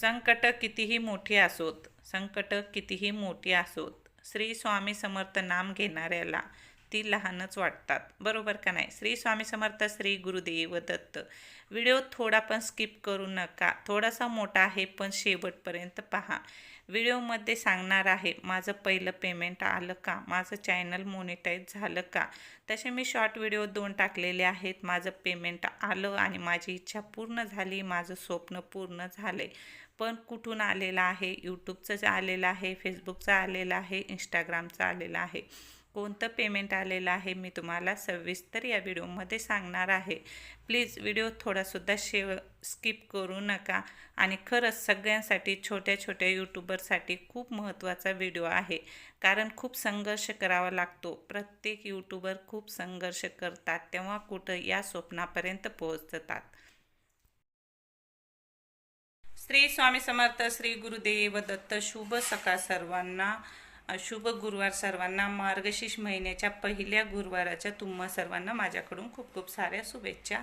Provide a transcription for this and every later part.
संकट कितीही मोठी असोत संकट कितीही मोठी असोत श्री स्वामी समर्थ नाम घेणाऱ्याला ती लहानच वाटतात. बरोबर का नाही? श्री स्वामी समर्थ श्री गुरुदेव दत्त. व्हिडिओ थोडा पण स्किप करू नका. थोडासा मोठा आहे पण शेवटपर्यंत पहा. व्हिडिओमध्ये सांगणार आहे माझं पहिलं पेमेंट आलं का? माझं चॅनल मोनिटाईज झालं का? तसे मी शॉर्ट व्हिडिओ दोन टाकलेले आहेत. माझं पेमेंट आलं आणि माझी इच्छा पूर्ण झाली माझं स्वप्न पूर्ण झाले. पण कुठून आलेलं आहे? यूट्यूबचं आलेलं आहे फेसबुकचं आलेलं आहे इंस्टाग्रामचं आलेलं आहे. कोणतं पेमेंट आलेलं आहे मी तुम्हाला सविस्तर या व्हिडिओमध्ये सांगणार आहे. प्लीज व्हिडिओ थोडासुद्धा शेव स्किप करू नका. आणि खरंच सगळ्यांसाठी छोट्या छोट्या यूट्यूबरसाठी खूप महत्त्वाचा व्हिडिओ आहे. कारण खूप संघर्ष करावा लागतो. प्रत्येक यूट्यूबर खूप संघर्ष करतात तेव्हा कुठं या स्वप्नापर्यंत पोहोचतात. श्री स्वामी समर्थ श्री गुरुदेव दत्त शुभ सकाळ सर्वांना. शुभ गुरुवार सर्वांना. मार्गशीर्ष महिन्याच्या पहिल्या गुरुवाराच्या तुम्हा सर्वांना माझ्याकडून खूप खूप साऱ्या शुभेच्छा.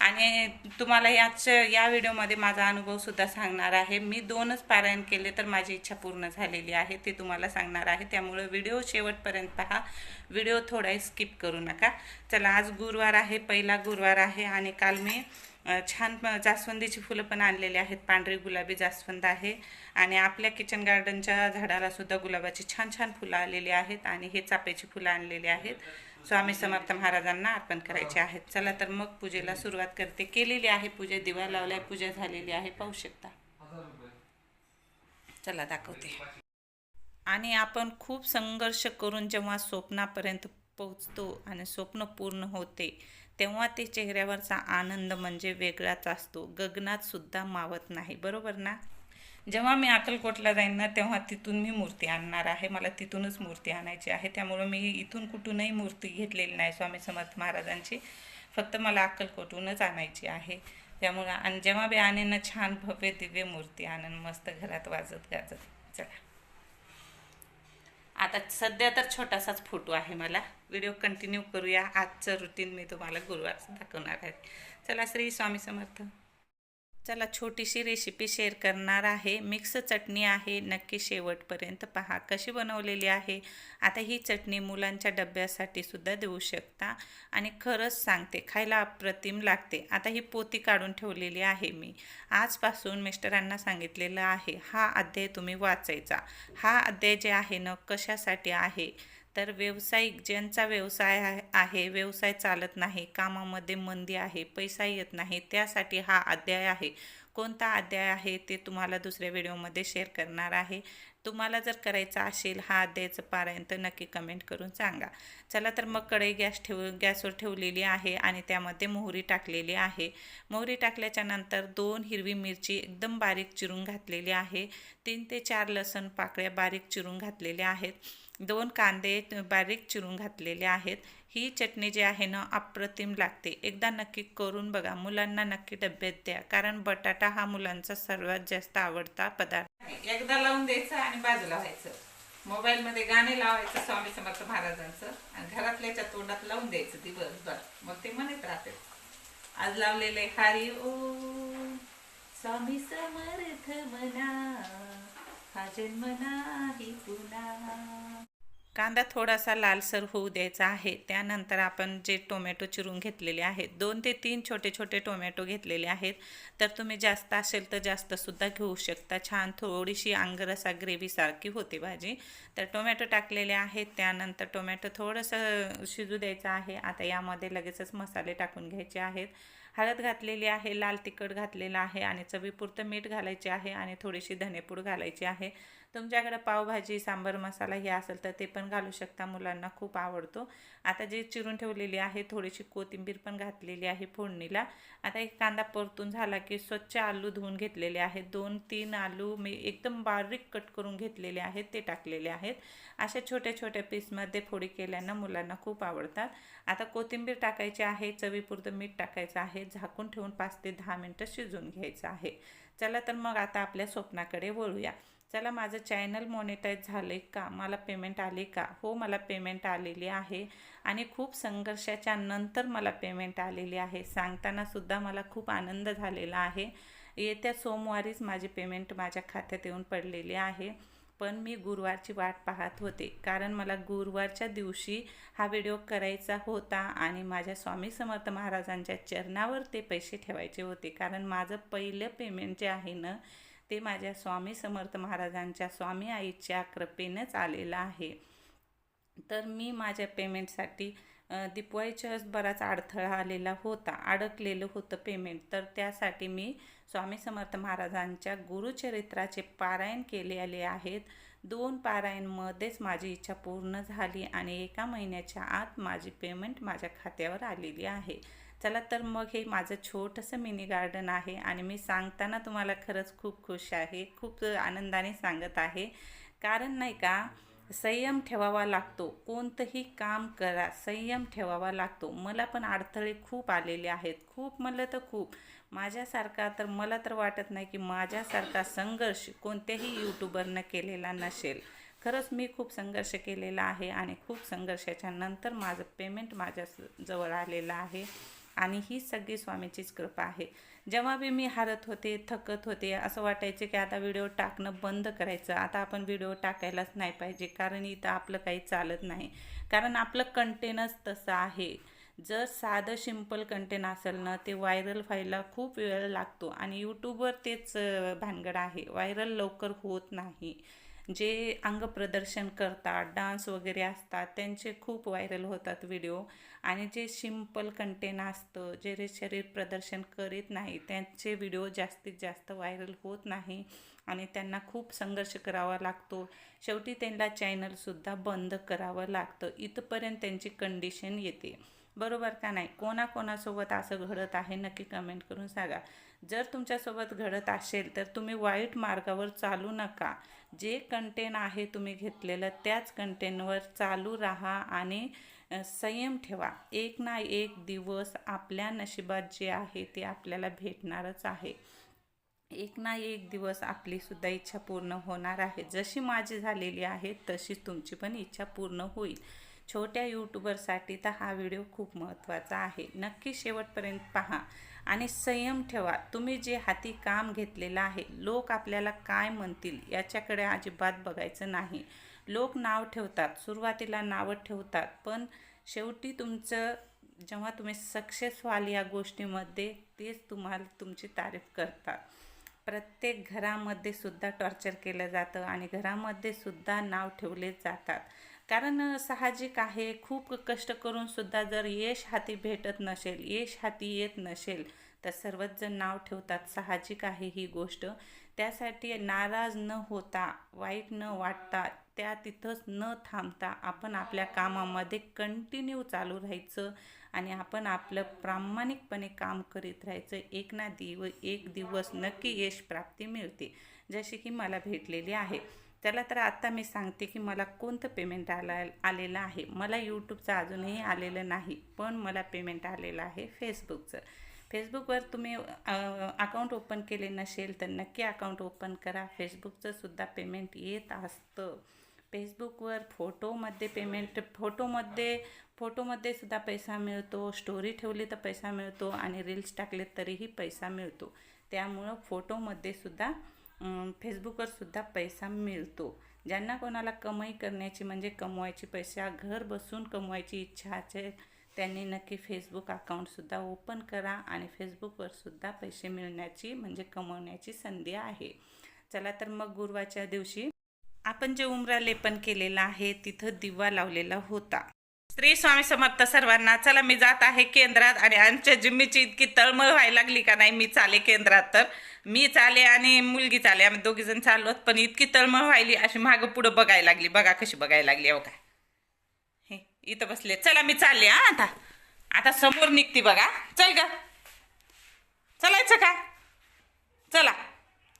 आणि तुम्हाला याच या व्हिडिओमध्ये माझा अनुभवसुद्धा सांगणार आहे. मी दोनच पारायण केले तर माझी इच्छा पूर्ण झालेली आहे ते तुम्हाला सांगणार आहे. त्यामुळं व्हिडिओ शेवटपर्यंत पहा. व्हिडिओ थोडाही स्किप करू नका. चला आज गुरुवार आहे पहिला गुरुवार आहे आणि काल मी छान जास्वंदीची फुलं पण आणलेली आहेत. पांढरी गुलाबी जास्वंद आहे. आणि आपल्या किचन गार्डनच्या झाडाला सुद्धा गुलाबाची छान छान फुलं आलेली आहेत आणि हे चापेची फुलं आणलेली आहेत. स्वामी समर्थ महाराजांना अर्पण करायचे आहेत. चला तर मग पूजेला सुरुवात करते. केलेली आहे पूजा दिवा लावलाय पूजा झालेली आहे. पाहू शकता. चला दाखवते. आणि आपण खूप संघर्ष करून जेव्हा स्वप्नापर्यंत पोहोचतो आणि स्वप्न पूर्ण होते तेव्हा ते चेहऱ्यावरचा आनंद म्हणजे वेगळाच असतो. गगनात सुद्धा मावत नाही बरोबर ना? जेव्हा मी अक्कलकोटला जाईन ना तेव्हा तिथून मी मूर्ती आणणार आहे. मला तिथूनच मूर्ती आणायची आहे. त्यामुळं मी इथून कुठूनही मूर्ती घेतलेली नाही स्वामी समर्थ महाराजांची. फक्त मला अक्कलकोटूनच आणायची आहे. त्यामुळं आणि जेव्हा बी आणेन छान भव्य दिव्य मूर्ती आणन मस्त घरात वाजत गाजत. चला. आता सध्या तर छोटासाच फोटो आहे मला. व्हिडिओ कंटिन्यू करूया. आजचं रुटीन मी तुम्हाला गुरुवारचं दाखवणार आहे. चला श्री स्वामी समर्थ. चला छोटीशी रेसिपी शेअर करणार आहे. मिक्स चटणी आहे नक्की शेवटपर्यंत पहा कशी बनवलेली आहे. आता ही चटणी मुलांच्या डब्यासाठी सुद्धा देऊ शकता. आणि खरंच सांगते खायला अप्रतिम लागते. आता ही पोती काढून ठेवलेली आहे मी. आजपासून मिस्टरांना सांगितलेलं आहे हा अध्याय तुम्ही वाचायचा. हा अध्याय जे आहे ना कशासाठी आहे? तर व्यावसायिक ज्यांचा व्यवसाय आहे व्यवसाय चालत नाही कामामध्ये मंदी आहे पैसा येत नाही त्यासाठी हा अध्याय आहे. कोणता अध्याय आहे ते तुम्हाला दुसऱ्या व्हिडिओमध्ये शेअर करणार आहे. तुम्हाला जर करायचं असेल हा अध्यायचं पारायण तर नक्की कमेंट करून सांगा. चला तर मग कढई गॅस ठेव गॅसवर ठेवलेली आहे आणि त्यामध्ये मोहरी टाकलेली आहे. मोहरी टाकल्याच्या नंतर दोन हिरवी मिरची एकदम बारीक चिरून घातलेली आहे. तीन ते चार लसण पाकळ्या बारीक चिरून घातलेल्या आहेत. दोन कांदे बारीक चिरून घातलेले आहेत. ही चटणी जी आहे ना अप्रतिम लागते. एकदा नक्की करून बघा. मुलांना नक्की डब्यात द्या. कारण बटाटा हा मुलांचा सर्वात जास्त आवडता पदार्थ. एकदा लावून द्यायचं आणि बाजूला व्हायचं. मोबाईलमध्ये गाणे लावायचं स्वामी समर्थ महाराजांचं आणि घरातल्याच्या तोंडात लावून द्यायचं दिवसभर. मग ते म्हणत राहते. आज लावलेले हरी ओ स्वामी समर्थ म्हणा. हा जन्म नाही पुन्हा. कांदा थोडासा लालसर होऊ द्यायचा आहे. त्यानंतर आपण जे टोमॅटो चिरून घेतलेले आहेत दोन ते तीन छोटे छोटे टोमॅटो घेतलेले आहेत. तर तुम्ही जास्त असेल तर जास्तसुद्धा घेऊ शकता. छान थोडीशी अंगरसा ग्रेव्हीसारखी होते भाजी. तर टोमॅटो टाकलेले आहेत. त्यानंतर टोमॅटो थोडंसं शिजू द्यायचं आहे. आता यामध्ये लगेचच मसाले टाकून घ्यायचे आहेत. हळद घातलेली आहे लाल तिखट घातलेलं आहे आणि चवीपुरतं मीठ घालायचे आहे आणि थोडीशी धनेपूड घालायची आहे. तुमच्याकडं पावभाजी सांबर मसाला हे असेल तर ते पण घालू शकता मुलांना खूप आवडतो. आता जे चिरून ठेवलेली आहे थोडीशी कोथिंबीर पण घातलेली आहे फोडणीला. आता एक कांदा परतून झाला की स्वच्छ आलू धुवून घेतलेले आहेत. दोन तीन आलू मी एकदम बारीक कट करून घेतलेले आहेत ते टाकलेले आहेत. अशा छोट्या छोट्या पीसमध्ये फोडी केल्यानं मुलांना खूप आवडतात. आता कोथिंबीर टाकायची आहे चवीपुरतं मीठ टाकायचं आहे झाकून ठेवून पाच ते दहा मिनटं शिजवून घ्यायचं आहे. चला तर मग आता आपल्या स्वप्नाकडे वळूया. चला माझं चॅनल मॉनिटाईज झालं आहे का? मला पेमेंट आले का? हो मला पेमेंट आलेली आहे. आणि खूप संघर्षाच्या नंतर मला पेमेंट आलेली आहे. सांगतानासुद्धा मला खूप आनंद झालेला आहे. येत्या सोमवारीच माझी पेमेंट माझ्या खात्यात येऊन पडलेली आहे. पण मी गुरुवारची वाट पाहत होते. कारण मला गुरुवारच्या दिवशी हा व्हिडिओ करायचा होता आणि माझ्या स्वामी समर्थ महाराजांच्या चरणावर ते पैसे ठेवायचे होते. कारण माझं पहिलं पेमेंट जे आहे ना ते माझ्या स्वामी समर्थ महाराजांच्या स्वामी आईच्या कृपेनंच आलेलं आहे. तर मी माझ्या पेमेंटसाठी अ, बराच अडथळा आलेला होता अडकलेलं होतं पेमेंट. तर त्यासाठी मी स्वामी समर्थ महाराजांच्या गुरुचरित्राचे पारायण केलेले आहेत. दोन पारायणमध्येच माझी इच्छा पूर्ण झाली आणि एका महिन्याच्या आत माझी पेमेंट माझ्या खात्यावर आलेली आहे. चला तर मग हे माझं छोटंसं मिनी गार्डन आहे आणि मी सांगताना तुम्हाला खरंच खूप खुश आहे खूप आनंदाने सांगत आहे. कारण नाही का संयम ठेवावा लागतो. कोणतंही काम करा संयम ठेवावा लागतो. मला पण अडथळे खूप आलेले आहेत. खूप म्हणलं तर खूप. माझ्यासारखा तर मला तर वाटत नाही की माझ्यासारखा संघर्ष कोणत्याही यूट्यूबरनं केलेला नसेल. खरंच मी खूप संघर्ष केलेला आहे आणि खूप संघर्षाच्या नंतर माझं पेमेंट माझ्या जवळ आलेलं आहे. आणि ही सगळी स्वामीचीच कृपा आहे. जेव्हा बी मी हारत होते थकत होते असं वाटायचं की आता व्हिडिओ टाकणं बंद करायचं. आता आपण व्हिडिओ टाकायलाच नाही पाहिजे कारण इथं आपलं काही चालत नाही. कारण आपलं कंटेनच तसं आहे. जर साधं सिंपल कंटेन असेल ना ते व्हायरल व्हायला खूप वेळ लागतो. आणि यूट्यूबवर तेच भानगड आहे. व्हायरल लवकर होत नाही. जे अंग प्रदर्शन करतात डान्स वगैरे असतात त्यांचे खूप व्हायरल होतात व्हिडिओ. आणि जे सिंपल कंटेन असतं जे रे शरीर प्रदर्शन करीत नाही त्यांचे व्हिडिओ जास्तीत जास्त व्हायरल होत नाही आणि त्यांना खूप संघर्ष करावा लागतो. शेवटी त्यांना चॅनलसुद्धा बंद करावं लागतं. इथंपर्यंत त्यांची कंडिशन येते. बरोबर का नाही? कोणाकोणासोबत असं घडत आहे नक्की कमेंट करून सांगा. जर तुमच्यासोबत घडत असेल तर तुम्ही वाईट मार्गावर चालू नका. जे कंटेन आहे तुम्ही घेतलेलं त्याच कंटेनवर चालू राहा आणि संयम ठेवा. एक ना एक दिवस आपल्या नशिबात जे आहे ते आपल्याला भेटणारच आहे. एक ना एक दिवस आपली सुद्धा इच्छा पूर्ण होणार आहे. जशी माझी झालेली आहे तशीच तुमची पण इच्छा पूर्ण होईल. छोट्या यूट्यूबरसाठी तर हा व्हिडिओ खूप महत्त्वाचा आहे. नक्की शेवटपर्यंत पहा. आणि संयम ठेवा. तुम्ही जे हाती काम घेतलेलं आहे लोक आपल्याला काय म्हणतील याच्याकडे अजिबात बघायचं नाही. लोक नाव ठेवतात सुरुवातीला नावं ठेवतात पण शेवटी तुमचं जेव्हा तुम्ही सक्सेस व्हाल या गोष्टीमध्ये तेच तुम्हाला तुमची तारीफ करतात. प्रत्येक घरामध्ये सुद्धा टॉर्चर केलं जातं आणि घरामध्ये सुद्धा नाव ठेवले जातात. कारण साहजिक आहे. खूप कष्ट करूनसुद्धा जर यश हाती भेटत नसेल यश हाती येत नसेल तर सर्वच जण नाव ठेवतात. साहजिक आहे ही गोष्ट. त्यासाठी नाराज न होता वाईट न वाटता त्या तिथंच न थांबता आपण आपल्या कामामध्ये कंटिन्यू चालू राहायचं आणि आपण आपलं प्रामाणिकपणे काम करीत राहायचं. एक ना दिव एक दिवस नक्की यश प्राप्ती मिळते जशी की मला भेटलेली आहे. चला तर आत्ता मी सांगते की मला कोणतं पेमेंट आला आलेलं आहे. मला यूट्यूबचं अजूनही आलेलं नाही पण मला पेमेंट आलेलं आहे फेसबुकचं फेसबुकवर तुम्ही अकाउंट ओपन केले नसेल तर नक्की अकाउंट ओपन करा. फेसबुकचं सुद्धा पेमेंट येत असतं. फेसबुकवर फोटोमध्ये पेमेंट फोटोमध्ये फोटोमध्ये सुद्धा पैसा मिळतो. स्टोरी ठेवली तर पैसा मिळतो आणि रील्स टाकले तरीही पैसा मिळतो. त्यामुळं फोटोमध्ये सुद्धा फेसबुकवरसुद्धा पैसा मिळतो. ज्यांना कोणाला कमाई करण्याची म्हणजे कमवायची पैसा घर बसून कमवायची इच्छा असेल त्यांनी नक्की फेसबुक अकाउंटसुद्धा ओपन करा आणि फेसबुकवरसुद्धा पैसे मिळण्याची म्हणजे कमवण्याची संधी आहे. चला तर मग गुरुवारच्या दिवशी आपण जे उमरा लेपन केलेलं आहे तिथं दिवा लावलेला होता. श्री स्वामी समर्थ सर्वांना चला मी जात आहे केंद्रात आणि आमच्या जिम्मीची इतकी तळमळ व्हायला लागली का नाही मी चाले केंद्रात. तर मी चाले आणि मुलगी चाले आम्ही दोघी जण चाललो पण इतकी तळमळ व्हायली अशी मागं पुढं बघायला लागली बघा कशी बघायला लागली अहो काय हे इथं बसले. चला मी चालले हा आता. आता समोर निघते बघा. चल ग. चलायचं का? चला.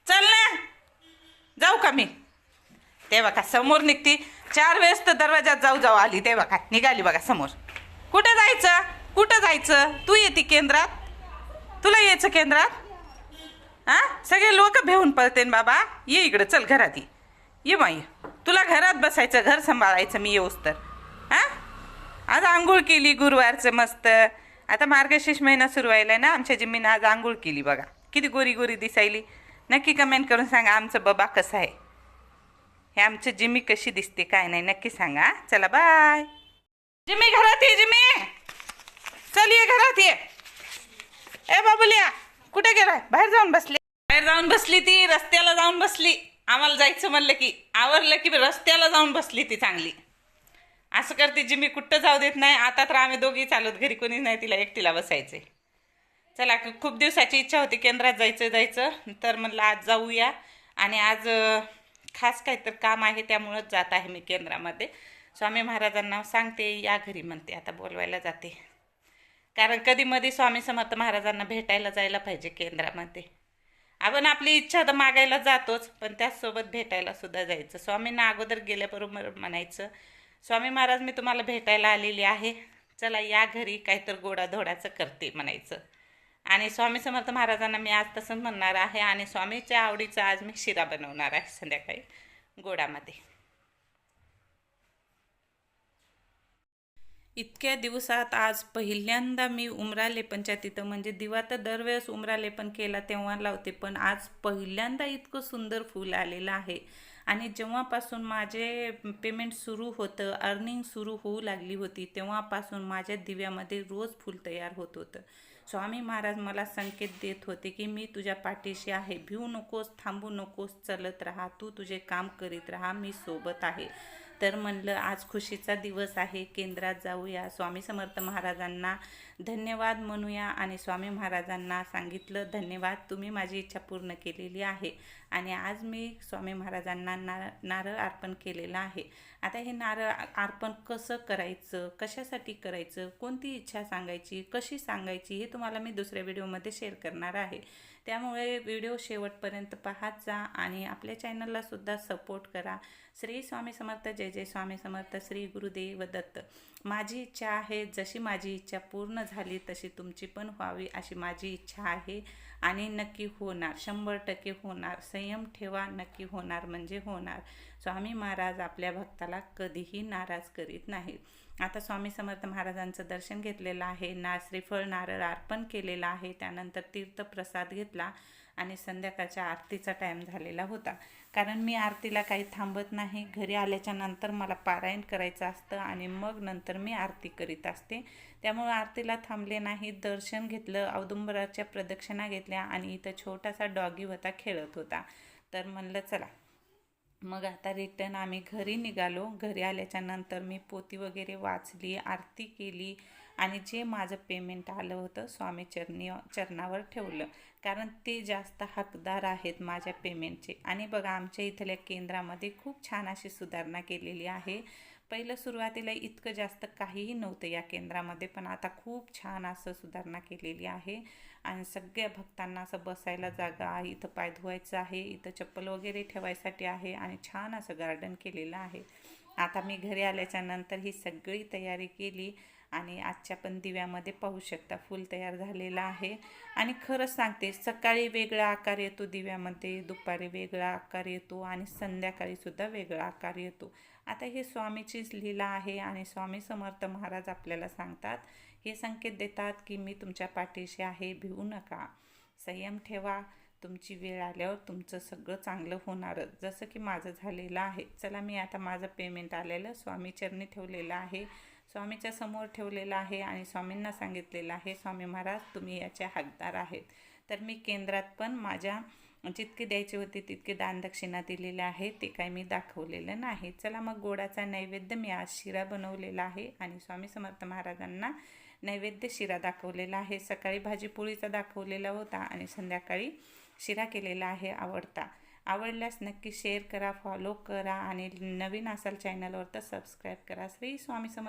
चल ना. जाऊ का मी? ते बघा समोर निघती? चार वेळेस तर दरवाजात जाऊ जाऊ आली ते बघा निघाली बघा समोर. कुठं जायचं? कुठं जायचं? तू येते केंद्रात? तुला यायचं केंद्रात? हा सगळे लोक भेऊन पळते बाबा. ये इकडं चल घरात ये. ये माई तुला घरात बसायचं घर सांभाळायचं मी येऊस तर. हा आज आंघोळ केली गुरुवारचं मस्त. आता मार्गशीर्ष महिना सुरू व्हायला ना आमच्या जिम्मीनं आज आंघोळ केली बघा. किती गोरी गोरी दिसायली. नक्की कमेंट करून सांगा आमचं बाबा कसं आहे. हे आमची जिमी कशी दिसते काय नाही नक्की सांगा. चला बाय. जिमी घरात ये जिमी. चल ये घरात ये. ए बाबुलिया कुठे गेलाय? बाहेर जाऊन बसली. बाहेर जाऊन बसली ती रस्त्याला जाऊन बसली. आम्हाला जायचं म्हणलं की आवरलं की रस्त्याला जाऊन बसली ती चांगली. असं करते जिमी कुठं जाऊ देत नाही. आता तर आम्ही दोघी चालत घरी कोणी नाही तिला एकटीला बसायचे. चला खूप दिवसाची इच्छा होती केंद्रात जायचं जायचं. तर म्हणलं आज जाऊया. आणि आज खास काहीतरी काम आहे त्यामुळंच जात आहे मी केंद्रामध्ये. स्वामी महाराजांना सांगते या घरी म्हणते आता बोलवायला जाते. कारण कधी मध्ये स्वामी समर्थ महाराजांना भेटायला जायला पाहिजे केंद्रामध्ये. आपण आपली इच्छा तर मागायला जातोच पण त्याचसोबत भेटायला सुद्धा जायचं. स्वामींना अगोदर गेल्याबरोबर म्हणायचं स्वामी महाराज मी तुम्हाला भेटायला आलेली आहे. चला या घरी काहीतरी गोडाधोडाचं करते म्हणायचं. आणि स्वामी समर्थ महाराजांना मी आज तसंच म्हणणार आहे आणि स्वामीच्या आवडीचा आज मी शिरा बनवणार आहे संध्याकाळी गोडामध्ये. इतक्या दिवसात आज पहिल्यांदा मी उमरा लेपनच्या तिथं म्हणजे दिवा तर दरवेळेस उमरा लेपन केला तेव्हा लावते पण आज पहिल्यांदा इतकं सुंदर फूल आलेलं आहे. आणि जेव्हापासून माझे पेमेंट सुरू होतं अर्निंग सुरू होऊ लागली होती तेव्हापासून माझ्या दिव्यामध्ये रोज फूल तयार होत होतं. स्वामी महाराज मला संकेत देत होते की मी तुझ्या पाठीशी आहे. भिवू नकोस थांबू नकोस चलत राहा. तू तुझे काम करीत राहा. मी सोबत आहे. तर म्हणलं आज खुशीचा दिवस आहे केंद्रात जाऊया. स्वामी समर्थ महाराजांना धन्यवाद म्हणूया आणि स्वामी महाराजांना सांगितलं धन्यवाद तुम्ही माझी इच्छा पूर्ण केलेली आहे आणि आज मी स्वामी महाराजांना नार नारळ अर्पण केलेलं आहे. आता हे नारळ अर्पण कसं करायचं? कशासाठी करायचं? कोणती इच्छा सांगायची? कशी सांगायची? हे तुम्हाला मी दुसऱ्या व्हिडिओमध्ये शेअर करणार आहे. त्यामुळे व्हिडिओ शेवटपर्यंत पाहत जा आणि आपल्या चॅनललासुद्धा सपोर्ट करा. श्री स्वामी समर्थ जय जय स्वामी समर्थ श्री गुरुदेव दत्त. माझी इच्छा आहे जशी माझी इच्छा पूर्ण झाली तशी तुमची पण व्हावी अशी माझी इच्छा आहे आणि नक्की होणार शंभर टक्के होणार संयम ठेवा नक्की होणार म्हणजे होणार. स्वामी महाराज आपल्या भक्ताला कधीही नाराज करीत नाहीत. आता स्वामी समर्थ महाराजांचं दर्शन घेतलेलं आहे ना श्रीफळ नारळ अर्पण केलेलं आहे त्यानंतर तीर्थप्रसाद घेतला. आणि संध्याकाळच्या आरतीचा टाईम झालेला होता. कारण मी आरतीला काही थांबत नाही. घरी आल्याच्यानंतर मला पारायण करायचं असतं आणि मग नंतर मी आरती करीत असते. त्यामुळे आरतीला थांबले नाही. दर्शन घेतलं औदुंबराच्या प्रदक्षिणा घेतल्या आणि इथं छोटासा डॉगी होता खेळत होता. तर म्हणलं चला. मग आता रिटर्न आम्ही घरी निघालो. घरी आल्याच्यानंतर मी पोती वगैरे वाचली आरती केली. आणि जे माझं पेमेंट आलं होतं स्वामी चरणी चरणावर ठेवलं. कारण ते जास्त हकदार आहेत माझ्या पेमेंटचे आणि बघा आमच्या इथल्या केंद्रामध्ये खूप छान अशी सुधारणा केलेली आहे. पहिलं सुरुवातीला इतकं जास्त काहीही नव्हतं या केंद्रामध्ये पण आता खूप छान असं सुधारणा केलेली आहे. आणि सगळ्या भक्तांना असं बसायला जागा आहे इथं पाय धुवायचं आहे इथं चप्पल वगैरे ठेवायसाठी आहे आणि छान असं गार्डन केलेलं आहे. आता मी घरी आल्याच्यानंतर ही सगळी तयारी केली. आणि आजच्या पण दिव्यामध्ये पाहू शकता फूल तयार झालेलं आहे. आणि खरंच सांगते सकाळी वेगळा आकार येतो दिव्यामध्ये दुपारी वेगळा आकार येतो आणि संध्याकाळीसुद्धा वेगळा आकार येतो. आता हे स्वामीचीच लीला आहे आणि स्वामी समर्थ महाराज आपल्याला सांगतात हे संकेत देतात की मी तुमच्या पाठीशी आहे भिवू नका. संयम ठेवा तुमची वेळ आल्यावर तुमचं सगळं चांगलं होणारच. जसं की माझं झालेलं आहे. चला मी आता माझं पेमेंट आलेलं स्वामीचरणी ठेवलेलं आहे. स्वामीच्या समोर ठेवलेलं आहे आणि स्वामींना सांगितलेलं आहे स्वामी महाराज तुम्ही याचे हकदार आहेत. तर मी केंद्रात पण माझ्या जितके द्यायचे होते तितके दानदक्षिणा दिलेले आहे ते काही मी दाखवलेलं नाही. चला मग गोडाचा नैवेद्य मी आज शिरा बनवलेला आहे आणि स्वामी समर्थ महाराजांना नैवेद्य शिरा दाखवलेला आहे. सकाळी भाजीपोळीचा दाखवलेला होता आणि संध्याकाळी शिरा केलेला आहे आवडता. आवडल्यास नक्की शेअर करा फॉलो करा आणि नवीन असाल चॅनलवर तर सबस्क्राईब करा. श्री स्वामी समर्थ